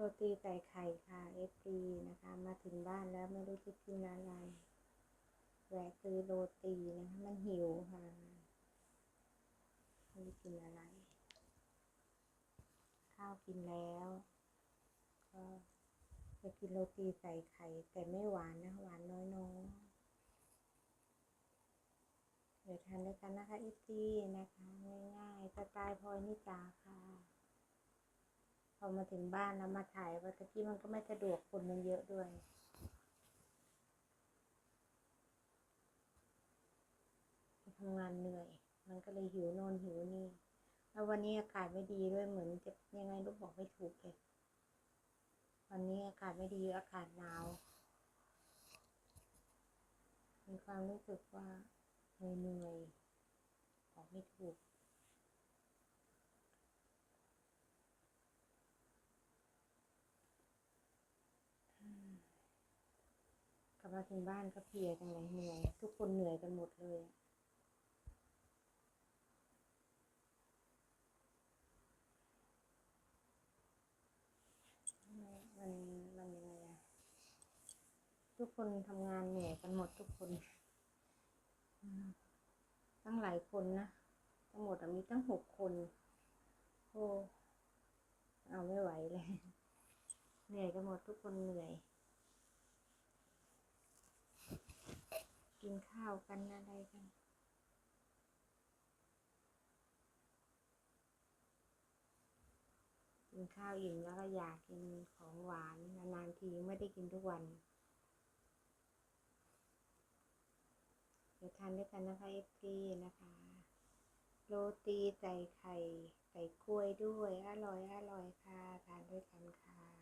โรตีใส่ไข่ค่ะเอฟซีนะคะ มาถึงบ้านแล้วไม่รู้จะกินอะไรแวะซื้อโรตีนะคะ มันหิวค่ะไม่รู้กินอะไร ข้าวกินแล้ว ก็จะกินโรตีใส่ไข่ แต่ไม่หวานนะหวานน้อยๆเดี๋ยวทานด้วยกันนะคะอีซีนะคะ ง่ายๆสไตล์พลอยนิจาค่ะ พอมาถึงบ้านแล้วมาถ่ายวันตะกี้มันก็ไม่สะดวกคนมันเยอะด้วยทำงานเหนื่อย มันก็เลยหิวน่นหิวนี่ แล้ววันนี้อากาศไม่ดีด้วยเหมือนจะยังไงลูกบอกไม่ถูกเลยวันนี้อากาศไม่ดีอากาศหนาว มีความรู้สึกว่าเหนื่อยๆบอกไม่ถูก ลับมาถึงบ้านก็เพลียจังเลยเหนื่อยทุกคนเหนื่อยกันหมดเลยมันมันยังไงอะทุกคนทำงานเหนื่อยกันหมดทุกคนตั้งหลายคนนะทั้งหมดอะมีตั้งหกคนโอ้เอาไม่ไหวเลยเหนื่อยกันหมดทุกคนเหนื่อย กินข้าวกันอะไรกัน กินข้าวอิ่มแล้วก็อยากกินของหวานนานๆทีไม่ได้กินทุกวัน เดี๋ยวทานด้วยกันนะคะเอฟซีนะคะ โรตีใส่ไข่ใส่กล้วยด้วย อร่อยอร่อยค่ะ ทานด้วยกันค่ะ